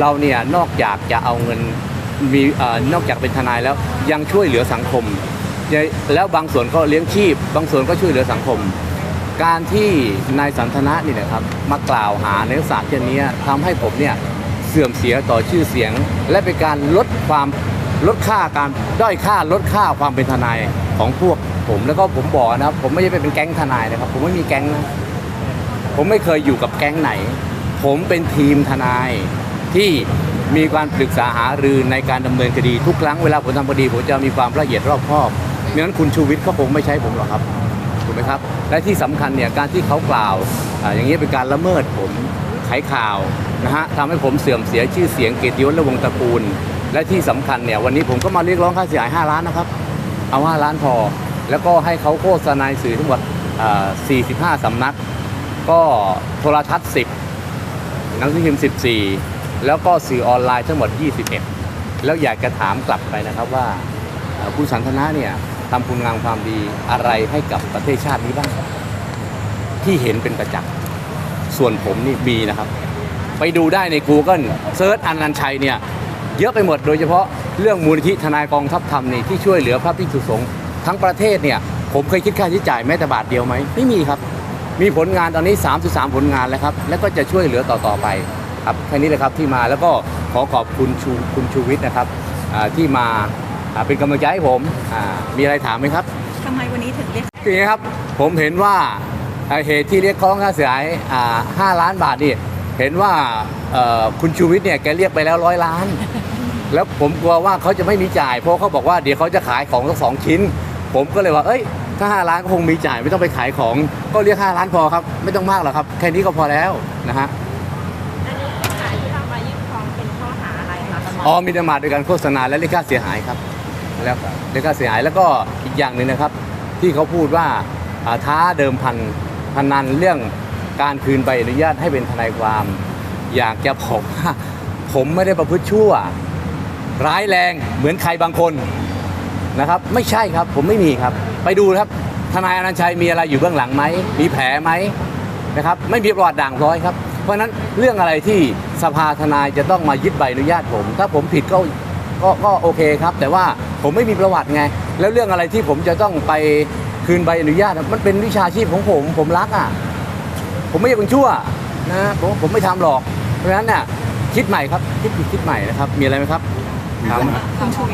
เราเนี่ยนอกจากจะเอาเงินมีนอกจากเป็นทนายแล้วยังช่วยเหลือสังคม แล้วบางส่วนก็เลี้ยงชีพ บางส่วนก็ช่วยเหลือสังคม การที่นายสันทนะนี่นะครับมากล่าวหาในลักษณะเช่นนี้ทำให้ผมเนี่ยเสื่อมเสียต่อชื่อเสียง และเป็นการลดความลดค่าการด้อยค่าลดค่าความเป็นทนายของพวกผมแล้วก็ผมบอกนะครับ ผมไม่ใช่เป็นแก๊งทนายนะครับ ผมไม่มีแก๊งนะผมไม่เคยอยู่กับแก๊งไหน ผมเป็นทีมทนาย ที่มีการปรึกษาหารือในการดำเนินคดีทุกครั้งเวลาผมทำคดีผมจะมีความละเอียดรอบคอบไม่งั้นคุณชูวิทย์ก็คงไม่ใช้ผมหรอกครับถูกไหมครับ และที่สำคัญเนี่ยการที่เขากล่าวออย่างนี้เป็นการละเมิดผมไขข่าวนะฮะทำให้ผมเสื่อมเสียชื่อเสียงเกียรติยศและวงศ์ตระกูล และที่สำคัญเนี่ยวันนี้ผมก็มาเรียกร้องค่าเสียหาย 5 ล้านนะครับ เอา 5 ล้านพอ แล้วก็ให้เขาโฆษณาสื่อทั้งหมดอ่า45สำนัก ก็โทรทัศน์ 10 หนังสือพิมพ์ 14 แล้วก็สื่อออนไลน์ทั้งหมด 21 แล้วอยากจะถามกลับไปนะครับว่าคุณสันทนาเนี่ยทำคุณงามความดีอะไรให้กับประเทศชาตินี้บ้างที่เห็นเป็นประจักษ์ส่วนผมนี่มีนะครับ ไปดูได้ใน Google เซิร์ชอันนันชัยเนี่ยเยอะไปหมดโดยเฉพาะเรื่องมูลนิธิทนายกองทัพธรรมนี่ที่ช่วยเหลือพระภิกษุสงฆ์ทั้งประเทศเนี่ยผมเคยคิดค่าใช้จ่ายแม้แต่บาทเดียวไหมไม่มีครับ มีผลงานตอนนี้ 33 ผลงานแล้วครับ แล้วก็จะช่วยเหลือต่อๆไป ครับแค่นี้เลยครับที่มาแล้วก็ขอขอบคุณชูคุณชูวิทย์นะครับอ่าที่มาอ่าเป็นกำลังใจให้ผมอ่ามีอะไรถามไหมครับทำไมวันนี้ถึงเรียกคืออย่างนี้ครับผมเห็นว่าเอ่อเหตุที่เรียกร้องค่าเสียหายอ่า5ล้านบาทนี่เห็นว่าเอ่อคุณชูวิทย์เนี่ยแกเรียกไปแล้วร้อยล้าน แล้วผมกลัวว่าเขาจะไม่มีจ่าย เพราะเขาบอกว่าเดี๋ยวเขาจะขายของสักสองชิ้น ผมก็เลยว่าเอ้ยถ้า5ล้านก็คงมีจ่ายไม่ต้องไปขายของ ก็เรียก5ล้านพอครับ ไม่ต้องมากหรอกครับ แค่นี้ก็พอแล้วนะฮะ อันนี้ขายที่เรามายื่นฟ้องเป็นข้อหา อ๋อมีนมาโดยการโฆษณาและเรียกค่าเสียหายครับแล้วเรียกค่าเสียหายแล้วก็อีกอย่างหนึ่งนะครับ ที่เขาพูดว่าท้าเดิมพันพนันเรื่องการคืนใบอนุญาตให้เป็นทนายความ อยากจะบอกว่าผมไม่ได้ประพฤติชั่ว ร้ายแรงเหมือนใครบางคนนะครับ ไม่ใช่ครับผมไม่มีครับ ไปดูครับทนายอนันชัยมีอะไรอยู่เบื้องหลังไหมมีแผลไหมนะครับ ไม่มีประวัติด่างร้อยครับ เพราะฉะนั้นเรื่องอะไรที่สภาทนายจะต้องมายึดใบอนุญาตผม ถ้าผมผิดก็ก็ก็โอเคครับ แต่ว่าผมไม่มีประวัติไง แล้วเรื่องอะไรที่ผมจะต้องไปคืนใบอนุญาตมันเป็นวิชาชีพของผม ผมรักอะ ผมไม่ใช่คนชั่วนะผมผมไม่ทำหรอก เพราะฉะนั้นเนี่ยคิดใหม่ครับ คิดผิดคิดใหม่นะครับ มีอะไรไหมครับถามคุณชูวิทย์